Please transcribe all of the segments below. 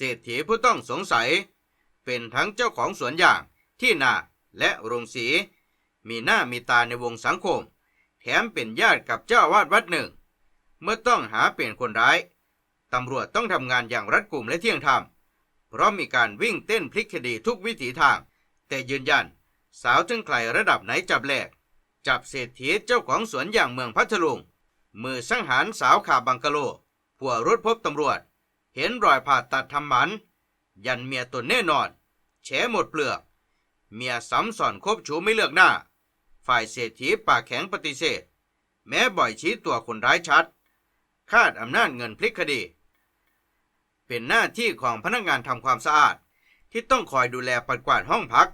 เศรษฐีผู้ต้องสงสัย เป็นทั้งเจ้าของสวนยางที่นาและโรงสี มีหน้ามีตาในวงสังคม แถมเป็นญาติกับเจ้าอาวาดวัดหนึ่ง เมื่อต้องหาเปลี่ยนคนร้ายตำรวจต้องทำงานอย่างรัดกุมและเที่ยงธรรม เพราะมีการวิ่งเต้นพลิกคดีทุกวิถีทาง แต่ยืนยัน สาวถึงใครระดับไหนจับแหลก จับเศรษฐีเจ้าของสวนอย่างเมืองพัทลุง มือสังหารสาวขาบังกะโล ผัวรถพบตำรวจ เห็นรอยผ่าตัดทำหมัน ยันเมียตนแน่นอนแฉหมดเปลือก เมียซ้ำสอนคบชูไม่เลือกหน้า ฝ่ายเศรษฐีปากแข็งปฏิเสธ แม้บ่อยชี้ตัวคนร้ายชัด คาดอำนาจเงินพลิกคดี เป็นหน้าที่ของพนักงานทำความสะอาดที่ต้องคอยดูแลปัดกวาดห้องพัก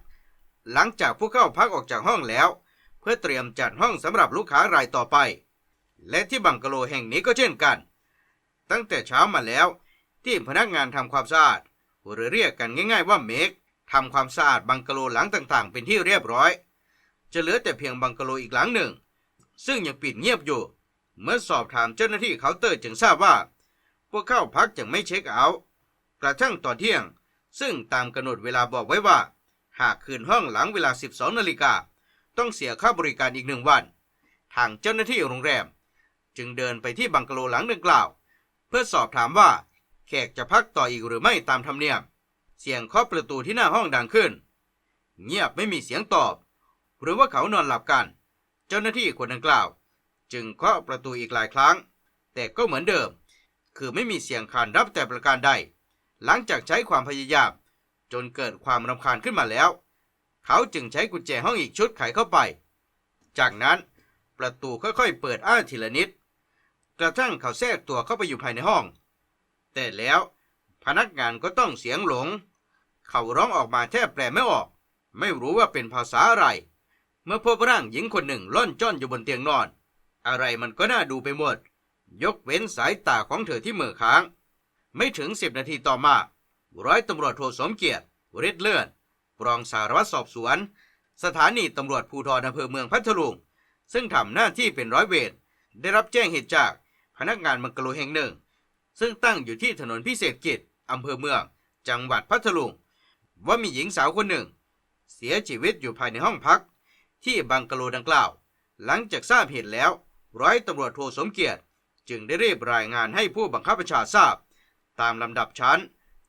หลังจากผู้เข้าพักออกจากห้องแล้ว เพื่อเตรียมจัดห้องสำหรับลูกค้ารายต่อไป และที่บังกะโลแห่งนี้ก็เช่นกัน ตั้งแต่เช้ามาแล้ว ที่พนักงานทำความสะอาดหรือเรียกกันง่ายๆว่าเมกทำความสะอาดบังกะโลหลังต่างๆ เป็นที่เรียบร้อย จะเหลือแต่เพียงบังกะโลอีกหลังหนึ่ง ซึ่งยังปิดเงียบอยู่ เมื่อสอบถามเจ้าหน้าที่เคาน์เตอร์จึงทราบว่า พวกเข้าพักจึงไม่เช็คเอาท์กระทั่งตอนเที่ยง ซึ่งตามกำหนดเวลาบอกไว้ว่า หากคืนห้องหลังเวลา 12นาฬิกาต้องเสียค่าบริการอีกหนึ่งวัน ทางเจ้าหน้าที่โรงแรม จึงเดินไปที่บังกะโลหลังดังกล่าว เพื่อสอบถามว่า แขกจะพักต่ออีกหรือไม่ตามธรรมเนียม เสียงเคาะประตูที่หน้าห้องดังขึ้น เงียบไม่มีเสียงตอบ หรือว่าเขานอนหลับกัน เจ้าหน้าที่คนดังกล่าว จึงเคาะประตูอีกหลายครั้ง แต่ก็เหมือนเดิม คือไม่มีเสียงขานรับแต่ประการใด หลังจากใช้ความพยายาม จนเกิดความรำคาญขึ้นมาแล้ว เขาจึงใช้กุญแจห้องอีกชุดไขเข้าไป จากนั้นประตูค่อยๆ เปิดอ้าทีละนิด กระทั่งเขาแทรกตัวเข้าไปอยู่ภายในห้อง แต่แล้วพนักงานก็ต้องเสียงหลง เขาร้องออกมาแทบแปลไม่ออก ไม่รู้ว่าเป็นภาษาอะไร เมื่อพบร่างหญิงคนหนึ่งล่อนจ้อนอยู่บนเตียงนอน อะไรมันก็น่าดูไปหมด ยกเว้นสายตาของเธอที่เหมือค้าง ไม่ถึงสิบนาทีต่อมา ร้อยตำรวจโทสมเกียรติฤทธิ์เลื่อนรองสารวัตรสอบสวน สถานีตำรวจภูธรอำเภอเมืองพัทลุงซึ่งทำหน้าที่เป็นร้อยเวรได้รับแจ้งเหตุจากพนักงานมังกรแห่งหนึ่ง ซึ่งตั้งอยู่ที่ถนนพิเศษกิจอำเภอเมือง จังหวัดพัทลุง ว่ามีหญิงสาวคนหนึ่ง เสียชีวิตอยู่ภายในห้องพัก ที่บังกะโลดังกล่าว หลังจากทราบเหตุแล้ว ร้อยตำรวจโทสมเกียรติ จึงได้รีบรายงานให้ผู้บังคับบัญชาทราบ ตามลำดับชั้น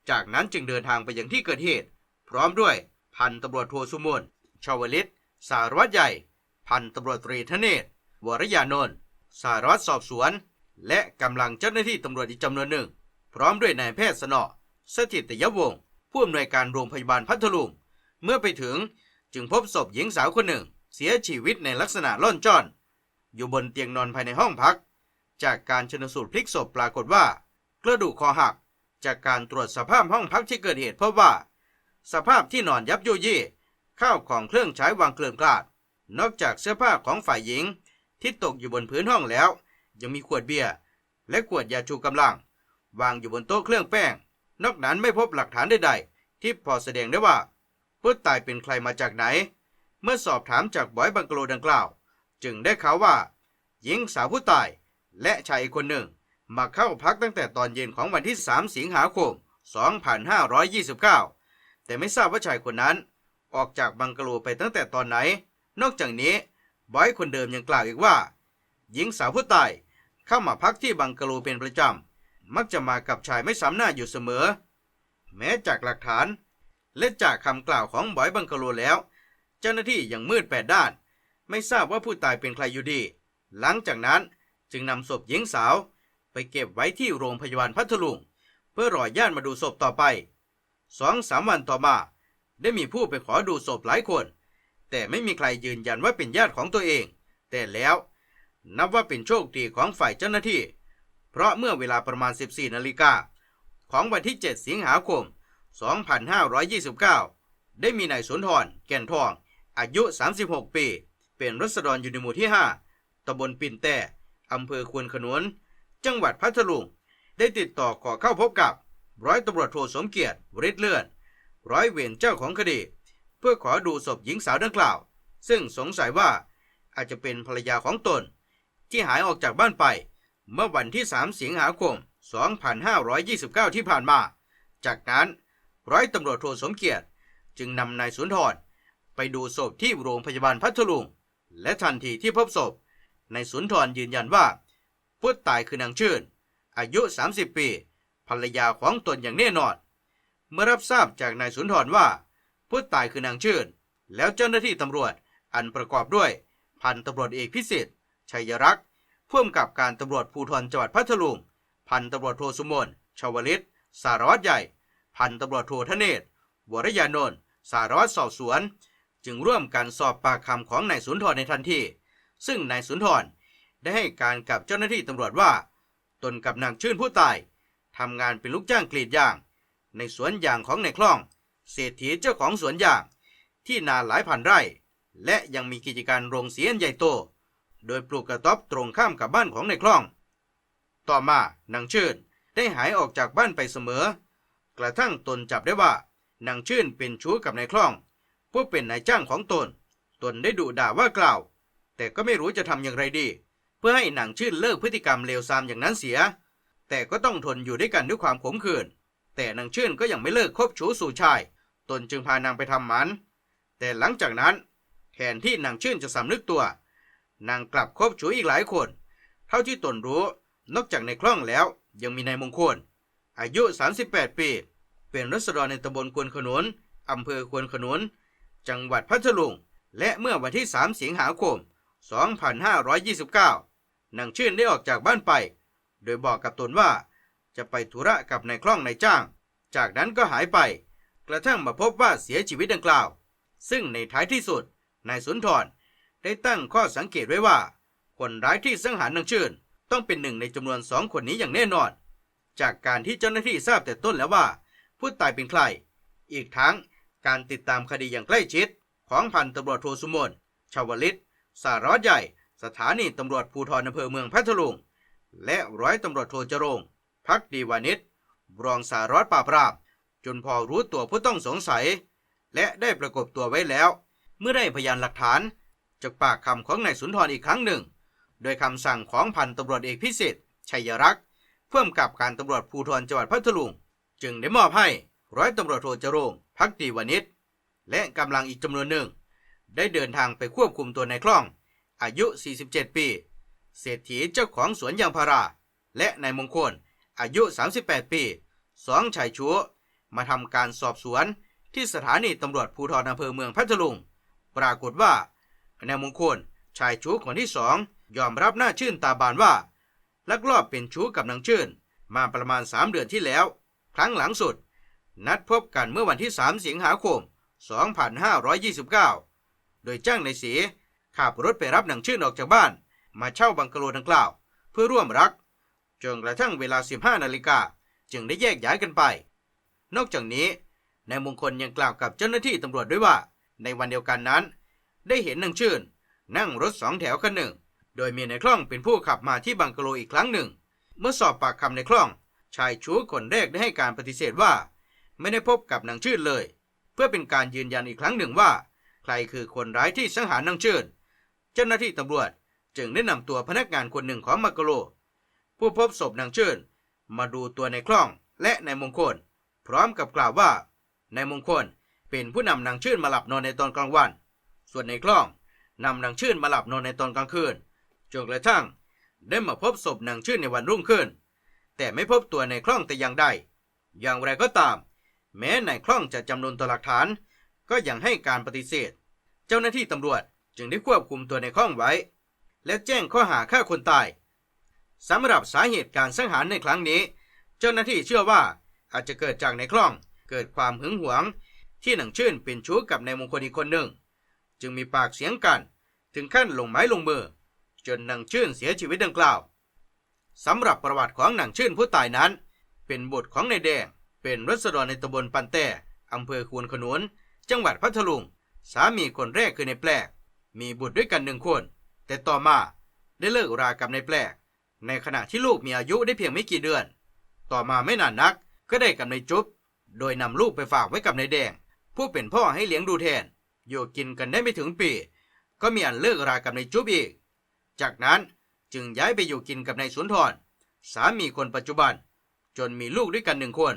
จากนั้นจึงเดินทางไปยังที่เกิดเหตุ พร้อมด้วยพันตำรวจโทสุมนชาวลิต สารวัตรใหญ่ พันตำรวจตรีธเนศวรยานนท์สารวัตรสอบสวน และกำลังเจ้าหน้าที่ตำรวจอีกจำนวนหนึ่ง พร้อมด้วยนายแพทย์สนอสถิตยวงศ์ผู้อำนวยการโรงพยาบาลพัทลุงเมื่อไปถึงจึงพบศพหญิงสาวคนหนึ่ง เสียชีวิตในลักษณะล่อนจ้อน อยู่บนเตียงนอนภายในห้องพัก จากการชนสูตรพลิกศพปรากฏว่า กระดูกคอหัก จากการตรวจสภาพห้องพักที่เกิดเหตุพบว่า สภาพที่นอนยับยุยี่ข้าวของเครื่องใช้วางเกลื่อนกลาด นอกจากเสื้อผ้าของฝ่ายหญิงที่ตกอยู่บนพื้นห้องแล้ว ยังมีขวดเบียร์และขวดยาชูกำลัง วางอยู่บนโต๊ะเครื่องแป้ง นอกนั้นไม่พบหลักฐานใดๆ ที่พอแสดงได้ว่าผู้ตายเป็นใครมาจากไหน เมื่อสอบถามจากบอยบังกโลดังกล่าว จึงได้ข่าวว่า หญิงสาวผู้ตายและชายอีกคนหนึ่ง มาเข้าพักตั้งแต่ตอนเย็นของวันที่ 3 สิงหาคม 2529 แต่ไม่ทราบว่าชายคนนั้นออกจากบังกโลไปตั้งแต่ตอนไหน นอกจากนี้บอยคนเดิมยังกล่าวอีกว่า หญิงสาวผู้ตาย เข้ามาพักที่บังกะโลเป็นประจำ มักจะมากับชายไม่ซ้ำหน้าอยู่เสมอ แม้จากหลักฐาน และจากคำกล่าวของบอยบังกะโลแล้ว เจ้าหน้าที่ยังมืดแปดด้าน ไม่ทราบว่าผู้ตายเป็นใครอยู่ดี หลังจากนั้นจึงนำศพหญิงสาว ไปเก็บไว้ที่โรงพยาบาลพัทลุงเพื่อรอญาติมาดูศพต่อไปสองสามวันต่อมา ได้มีผู้ไปขอดูศพหลายคน แต่ไม่มีใครยืนยันว่าเป็นญาติของตัวเอง แต่แล้ว นับว่าเป็นโชคดีของฝ่ายเจ้าหน้าที่ เพราะเมื่อเวลาประมาณ 14 นาฬิกา ของวันที่ 7 สิงหาคม 2529 ได้มีนายสนทร แก่นทอง อายุ 36 ปี เป็นรัษฎรอยู่ในหมู่ที่ 5ตำบลปิ่นแต่อำเภอควนขนวนจังหวัดพัทลุง ได้ติดต่อขอเข้าพบกับ ร้อยตำรวจโทสมเกียรติฤทธิ์เลื่อน ร้อยเวรเจ้าของคดี เพื่อขอดูศพหญิงสาวดังกล่าว ซึ่งสงสัยว่าอาจจะเป็นภรรยาของตน ที่หายออกจากบ้านไป เมื่อวันที่ 3 สิงหาคม 2529 ที่ผ่านมา จากนั้นร้อยตำรวจโทสมเกียรติจึงนำนายสุนทรไปดูศพที่โรงพยาบาลพัทลุง และทันทีที่พบศพนายสุนทรยืนยันว่าผู้ตายคือนางชื่น อายุ 30 ปี ภรรยาของตนอย่างแน่นอน เมื่อรับทราบจากนายสุนทรว่าผู้ตายคือนางชื่น แล้วเจ้าหน้าที่ตำรวจอันประกอบด้วย พันตำรวจเอกพิสิทธิ์ ชัยรักษ์ผู้กำกับการตำรวจภูธรจังหวัดพัทลุง พันตำรวจโทสุมนชาวลิต สารวัตรใหญ่ พันตำรวจโทธเนศวรยานนท์สารวัตรสอบสวน จึงร่วมกันสอบปากคำของนายสุนทรในทันที ซึ่งนายสุนทรได้ให้การกับเจ้าหน้าที่ตำรวจว่า ตนกับนางชื่นผู้ตายทำงานเป็นลูกจ้างกรีดยาง ในสวนยางของในคลอง เศรษฐีเจ้าของสวนยาง ที่นาหลายพันไร่ และยังมีกิจการโรงสีอันใหญ่โต โดยปลูกกระต๊อบตรงข้ามกับบ้านของในคลอง ต่อมานางชื่นได้หายออกจากบ้านไปเสมอ กระทั่งตนจับได้ว่านางชื่นเป็นชู้กับนายคล่อง ผู้เป็นนายจ้างของตน ตนได้ดุด่าว่ากล่าว แต่ก็ไม่รู้จะทำอย่างไรดี เพื่อให้นางชื่นเลิกพฤติกรรมเลวทรามอย่างนั้นเสีย แต่ก็ต้องทนอยู่ด้วยกันด้วยความขมขื่นแต่นางชื่นก็ยังไม่เลิกคบชู้สู่ชาย ตนจึงพานางไปทำหมัน แต่หลังจากนั้นแทนที่นางชื่นจะสำนึกตัว นางกลับคบชู้อีกหลายคน เท่าที่ตนรู้ นอกจากในคล่องแล้วยังมีนายมงคล อายุ 38 ปี เป็นรัษฎรในตำบลควนขนุนอำเภอควนขนุน จังหวัดพัทลุง และเมื่อวันที่ 3 สิงหาคม 2529 นางชื่นได้ออกจากบ้านไป โดยบอกกับตนว่า จะไปธุระกับนายคล่องนายจ้าง จากนั้นก็หายไป กระทั่งมาพบว่าเสียชีวิตดังกล่าว ซึ่งในท้ายที่สุดนายสุนทร ได้ตั้งข้อสังเกตไว้ว่า คนร้ายที่สังหารนางชื่น ต้องเป็นหนึ่งในจำนวนสองคนนี้อย่างแน่นอน จากการที่เจ้าหน้าที่ทราบแต่ต้นแล้วว่า ผู้ตายเป็นใคร อีกทั้งการติดตามคดีอย่างใกล้ชิด ของพันตำรวจโทสุมนชาวลิตสารวัตรใหญ่ สถานีตำรวจภูธรอำเภอเมืองพัทลุง และร้อยตำรวจโทจรงพักดีวานิชรองสารวัตรปราบปรามจนพอรู้ตัวผู้ต้องสงสัย และได้ประกบตัวไว้แล้ว เมื่อได้พยานหลักฐาน จากปากคำของนายสุนทรอีกครั้งหนึ่ง โดยคำสั่งของพันตำรวจเอกพิเศษ ชัยรักษ์เพิ่มกับการตำรวจภูธรจังหวัดพัทลุง จึงได้มอบให้ร้อยตำรวจโทจรงพักดีวานิชและกำลังอีกจำนวนหนึ่ง ได้เดินทางไปควบคุมตัวนายคล่อง อายุ 47 ปี เศรษฐีเจ้าของสวนยางพารา และนายมงคล อายุ 38 ปีสองชายชัวมาทำการสอบสวนที่สถานีตำรวจภูธรอำเภอเมืองพัทลุง ปรากฏว่า นายมงคล ชายชู้คนที่สองยอมรับหน้าชื่นตาบานว่า ลักลอบเป็นชู้กับนางชื่น มาประมาณ 3 เดือนที่แล้ว ครั้งหลังสุด นัดพบกันเมื่อวันที่ 3 สิงหาคม 2529 โดยจ้างในสีขับรถไปรับนางชื่นออกจากบ้าน มาเช่าบังกะโลดังกล่าว เพื่อร่วมรักจนกระทั่งเวลา 15 นาฬิกาจึงได้แยกย้ายกันไป นอกจากนี้นายมงคลยังกล่าวกับเจ้าหน้าที่ตำรวจด้วยว่า ในวันเดียวกันนั้น ได้เห็นนางชื่น นั่งรถสองแถวคันหนึ่ง โดยมีในคล่องเป็นผู้ขับมาที่บังกะโลอีกครั้งหนึ่ง เมื่อสอบปากคำในคล่อง ชายชู้คนแรกได้ให้การปฏิเสธว่า ไม่ได้พบกับนางชื่นเลย เพื่อเป็นการยืนยันอีกครั้งหนึ่งว่า ใครคือคนร้ายที่สังหารนางชื่น เจ้าหน้าที่ตำรวจจึงได้นำตัวพนักงานคนหนึ่งของบังกะโล ผู้พบศพนางชื่น มาดูตัวในคล่องและในมงคล พร้อมกับกล่าวว่านายมงคลเป็นผู้นำนางชื่นมาหลับนอนในตอนกลางวัน ส่วนในคลองนำนางชื่นมาหลับนอนในตอนกลางคืนจนกระทั่งได้มาพบศพนางชื่นในวันรุ่งขึ้น แต่ไม่พบตัวในคลองแต่อย่างใด อย่างไรก็ตาม แม้ในคลองจะจำนวนต่อหลักฐาน ก็ยังให้การปฏิเสธ เจ้าหน้าที่ตำรวจจึงได้ควบคุมตัวในคลองไว้ และแจ้งข้อหาฆ่าคนตายสำหรับสาเหตุการสังหารในครั้งนี้ เจ้าหน้าที่เชื่อว่าอาจจะเกิดจากในคลองเกิดความหึงหวง ที่หนังชื่นเป็นชู้กับนายมงคลอีกคนหนึ่ง จึงมีปากเสียงกัน ถึงขั้นลงไม้ลงมือ จนนางชื่นเสียชีวิตดังกล่าวสำหรับประวัติของนางชื่นผู้ตายนั้น เป็นบุตรของนายแดง เป็นรัษฎรในตำบลปันแต่อำเภอควนขนุน จังหวัดพัทลุง สามีคนแรกคือในายแปลก มีบุตรด้วยกันหนึ่งคน แต่ต่อมาได้เลิกรากับนายแปลก ในขณะที่ลูกมีอายุได้เพียงไม่กี่เดือน ต่อมาไม่นานนักก็ได้กับนายจุ๊บ โดยนำลูกไปฝากไว้กับนายแดง ผู้เป็นพ่อให้เลี้ยงดูแทน อยู่กินกันได้ไม่ถึงปี ก็มีอันเลิกรากับนายจุ๊บอีก จากนั้นจึงย้ายไปอยู่กินกับนายสุนทรสามีคนปัจจุบัน จนมีลูกด้วยกันหนึ่งคน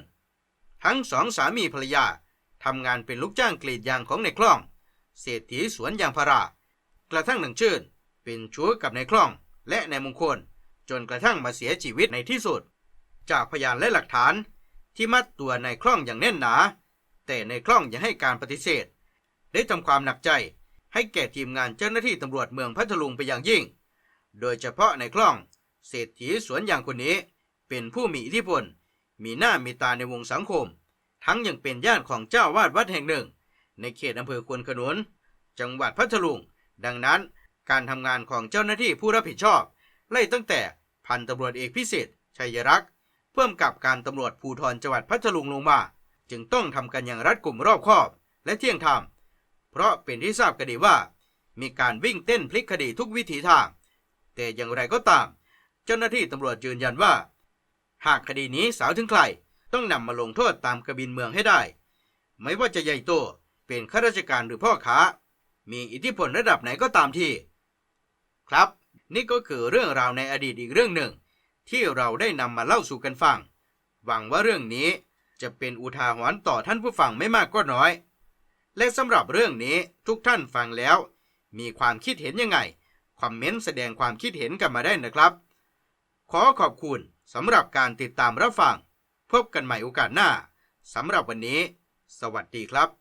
ทั้งสองสามีภรรยาทำงานเป็นลูกจ้างกรีดยางของในคล่อง เศรษฐีสวนยางพารา กระทั่งหนึ่งชื่น เป็นชู้กับในคล่องและในมงคล จนกระทั่งมาเสียชีวิตในที่สุด จากพยานและหลักฐานที่มัดตัวในคล่องอย่างแน่นหนา แต่ในคล่องยังให้การปฏิเสธ ได้ทำความหนักใจ ให้แก่ทีมงานเจ้าหน้าที่ตำรวจเมืองพัทลุงไปอย่างยิ่ง โดยเฉพาะในคลอง เศรษฐีสวนยางคนนี้ เป็นผู้มีอิทธิพล มีหน้ามีตาในวงสังคม ทั้งยังเป็นญาติของเจ้าวาดวัดแห่งหนึ่ง ในเขตอำเภอควนขนุน จังหวัดพัทลุง ดังนั้นการทำงานของเจ้าหน้าที่ผู้รับผิดชอบ ไล่ตั้งแต่พันตำรวจเอกพิเศษ ชัยรักษ์เพิ่มกับการตำรวจภูธรจังหวัดพัทลุงลงมา จึงต้องทำกันอย่างรัดกุมรอบคอบ และเที่ยงธรรม เพราะเป็นที่ทราบกันดีว่า มีการวิ่งเต้นพลิกคดีทุกวิถีทาง แต่อย่างไรก็ตาม เจ้าหน้าที่ตำรวจยืนยันว่า หากคดีนี้สาวถึงใคร ต้องนำมาลงโทษตามกระบินเมืองให้ได้ ไม่ว่าจะใหญ่โตเป็นข้าราชการหรือพ่อค้า มีอิทธิพลระดับไหนก็ตามที่ ครับนี่ก็คือเรื่องราวในอดีตอีกเรื่องหนึ่ง ที่เราได้นำมาเล่าสู่กันฟัง หวังว่าเรื่องนี้จะเป็นอุทาหรณ์ต่อท่านผู้ฟังไม่มากก็น้อย และสำหรับเรื่องนี้ทุกท่านฟังแล้ว มีความคิดเห็นยังไง คอมเมนต์แสดงความคิดเห็นกันมาได้นะครับ ขอขอบคุณสำหรับการติดตามรับฟัง พบกันใหม่โอกาสหน้าสำหรับวันนี้ สวัสดีครับ